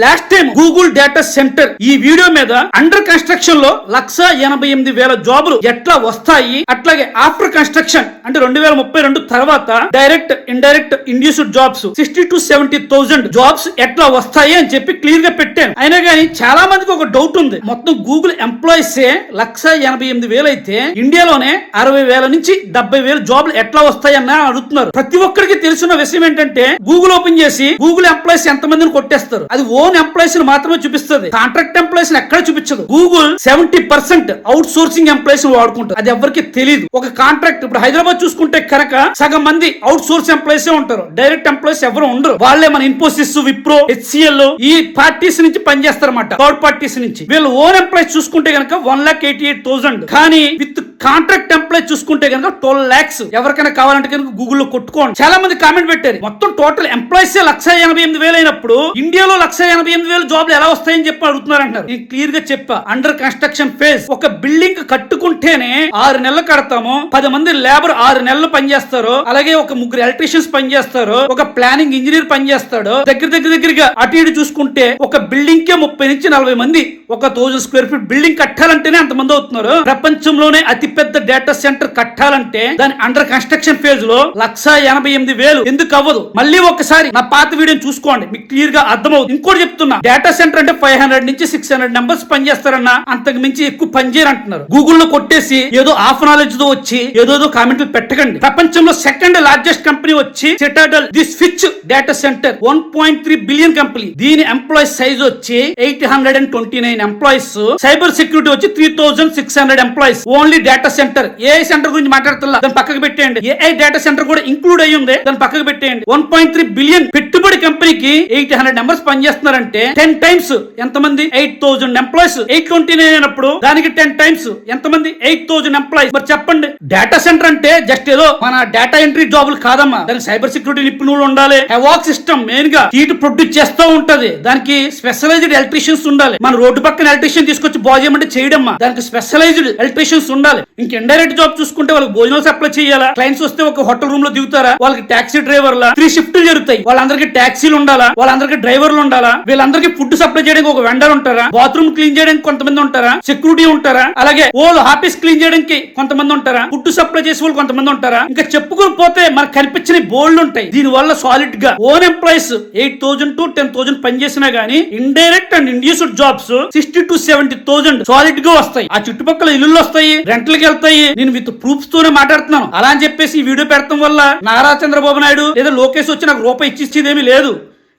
Last time Google data center ఈ video మీద under కన్స్ట్రక్షన్లో లక్ష ఎనభై ఎనిమిది వేల జాబులు ఎట్లా వస్తాయి? అట్లాగే ఆఫ్టర్ కన్స్ట్రక్షన్ అంటే రెండు వేల ముప్పై రెండు తర్వాత direct indirect induced jobs sixty two seventy thousand jobs ఎట్లా వస్తాయి అని చెప్పి క్లియర్గా పెట్టాను. అయినా కానీ చాలా మందికి ఒక డౌట్ ఉంది. మొత్తం గూగుల్ ఎంప్లాయీస్ లక్ష ఎనభై ఎనిమిది వేలు అయితే ఇండియాలోనే అరవై వేల నుంచి డెబ్బై వేల జాబ్లు ఎట్లా వస్తాయన్న అడుగుతున్నారు. ప్రతి ఒక్కరికి తెలిసిన విషయం ఏంటంటే గూగుల్ ఓపెన్ చేసి గూగుల్ ఎంప్లాయీస్ ఎంత మందిని కొట్టేస్తారు? అది ఓన్ ఎంప్లాయీస్ మాత్రమే చూపిస్తుంది. కాంట్రాక్ట్ ఎంప్లాయీస్ ఎక్కడ చూపించదు. Google seventy percent outsourcing employees వాడుకుంటారు అది ఎవరికి తెలియదు ఒక కాంట్రాక్ట్ ఇప్పుడు హైదరాబాద్ చూసుకుంటే కనుక సగం మంది అవుట్ సోర్స్ ఎంప్లాయీస్ ఉంటారు. డైరెక్ట్ ఎంప్లాయీస్ ఎవరు ఉండరు. వాళ్ళే మన ఇన్ఫోసిస్ విప్రో హెచ్సిఎల్ ఈ పార్టీస్ నుంచి పనిచేస్తారన్నమాట. థర్డ్ పార్టీస్ నుంచి. వీళ్ళు ఓన్ ఎంప్లాయీస్ చూసుకుంటే కనుక one lakh eighty eight thousand కానీ విత్ కాంట్రాక్ట్ ఎంప్లాయ్ చూసుకుంటే కనుక ట్వెల్వ్ లాక్స్ ఎవరికైనా కావాలంటే కనుక గూగుల్లో కొట్టుకోండి. చాలా మంది కామెంట్ పెట్టారు. మొత్తం టోటల్ ఎంప్లాయీస్ లక్ష ఎనభై ఎనిమిది వేలు అయినప్పుడు ఇండియాలో లక్ష ఎనభై ఎనిమిది వేలు జాబ్లు ఎలా వస్తాయని చెప్పి అడుగుతున్నారు అంటారు నేను క్లియర్గా చెప్పా. Under construction phase. ఒక బిల్డింగ్ కట్టుకుంటేనే ఆరు నెలలు కడతాము. పది మంది లేబర్ ఆరు నెలలు పనిచేస్తారు. అలాగే ఒక ముగ్గురు ఎలక్ట్రీషియన్స్ పనిచేస్తారు. ఒక ప్లానింగ్ ఇంజనీర్ పనిచేస్తాడు. దగ్గర దగ్గర దగ్గరగా అటు ఇటు చూసుకుంటే ఒక బిల్డింగ్ కే ముప్పై నుంచి నలభై మంది ఒక థౌజండ్ స్క్వేర్ ఫీట్ బిల్డింగ్ కట్టాలంటేనే అంత మంది అవుతున్నారు. ప్రపంచంలోనే అతి పెద్ద డేటా సెంటర్ కట్టాలంటే దాని అండర్ కన్స్ట్రక్షన్ ఫేజ్లో లక్ష ఎనభై ఎనిమిది వేలు ఎందుకు అవ్వదు? మళ్ళీ ఒకసారి నా పాత వీడియో చూసుకోండి మీకు క్లియర్గా అర్థమవుతుంది. ఇంకోటి చెప్తున్నా డేటా సెంటర్ అంటే ఫైవ్ హండ్రెడ్ నుంచి సిక్స్ హండ్రెడ్ నెంబర్స్ పనిచేస్తారన్న అంతకు మించి ఎక్కువ పనిచేయరు అంటున్నారు గూగుల్లో కొట్టేసి ఏదో హాఫ్ నాలెడ్జ్తో వచ్చి ఏదో కామెంట్లు పెట్టకండి. ప్రపంచంలో సెకండ్ లార్జెస్ట్ కంపెనీ వచ్చి Citadel the Switch data centre one point three billion company దీని ఎంప్లాయీస్ సైజ్ వచ్చి eight hundred and twenty nine employees cyber security వచ్చి three thousand six hundred employees only data data centre a centre గురించి మాట్లాడుతున్నా దాని పక్కకు పెట్టేయండి. AI data centre కూడా include అయ్యి ఉంది దాని పక్కకు పెట్టేయండి. వన్ పాయింట్ త్రీ బిలియన్ పెట్టుబడి కంపెనీకి ఎయిట్ హండ్రెడ్ నెంబర్స్ పనిచేస్తున్నారంటే టెన్ టైమ్స్ ఎంత మంది eight thousand employees eight twenty nine అయినప్పుడు దానికి టెన్ టైమ్స్ ఎంత మంది ఎయిట్ థౌసండ్ ఎంప్లాయీస్ మరి చెప్పండి. డేటా సెంటర్ అంటే జస్ట్ ఏదో మన డేటా ఎంట్రీ జాబులు కాదమ్మా. దానికి సైబర్ సెక్యూరిటీ నిపుణులు ఉండాలి. హెవాక్ సిస్టమ్ మెయిన్గా హీట్ ప్రొడ్యూస్ చేస్తూ ఉంటది. దానికి స్పెషలైజ్డ్ ఎలక్ట్రీషియన్స్ ఉండాలి. మన రోడ్డు పక్కన ఎలక్ట్రీషియన్ తీసుకొచ్చి బాగు చేయమంటే చేయడమ్మా. దానికి స్పెషలైజ్డ్ ఎలక్ట్రీషియన్స్ ఉండాలి. ఇంక ఇండైరెక్ట్ జాబ్ చూసుకుంటే వాళ్ళకి భోజనాలు సప్లై చేయాలా? క్లయింట్స్ వస్తే ఒక హోటల్ రూమ్లో దిగుతారా? వాళ్ళకి టాక్సీ డ్రైవర్ల త్రీ షిఫ్ట్లు జరుగుతాయి. వాళ్ళందరికీ టాక్సీలు ఉండాలా? వాళ్ళందరికీ డ్రైవర్లు ఉండాలా? వీళ్ళందరికీ ఫుడ్ సప్లై చేయడానికి ఒక వెండర్ ఉంటారా? బాత్రూమ్ క్లీన్ చేయడానికి కొంతమంది ఉంటారా? సెక్యూరిటీ ఉంటారా? అలాగే ఓల్ ఆఫీస్ క్లీన్ చేయడానికి కొంతమంది ఉంటారా? ఫుడ్ సప్లై చేసే వాళ్ళు కొంతమంది ఉంటారా? ఇంకా చెప్పుకొని పోతే మనకు కనిపించిన బోల్డ్ ఉంటాయి. దీని వల్ల సాలిడ్గా own employees eight thousand to ten thousand పనిచేసినా గానీ indirect and induced jobs sixty to seventy thousand సాలిడ్గా వస్తాయి. ఆ చుట్టుపక్కల ఇల్లులు వస్తాయి. రెంట్లకి వెళ్తాయి నేను విత్ ప్రూఫ్స్ తోనే మాట్లాడుతున్నాను. అలా అని చెప్పేసి ఈ వీడియో పెడతాం వల్ల నారా చంద్రబాబు నాయుడు లేదా లోకేష్ వచ్చి నాకు రూపాయి ఇచ్చిచ్చేదేమీ లేదు.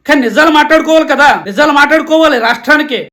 కానీ నిజాలు మాట్లాడుకోవాలి కదా. నిజాలు మాట్లాడుకోవాలి రాష్ట్రానికి.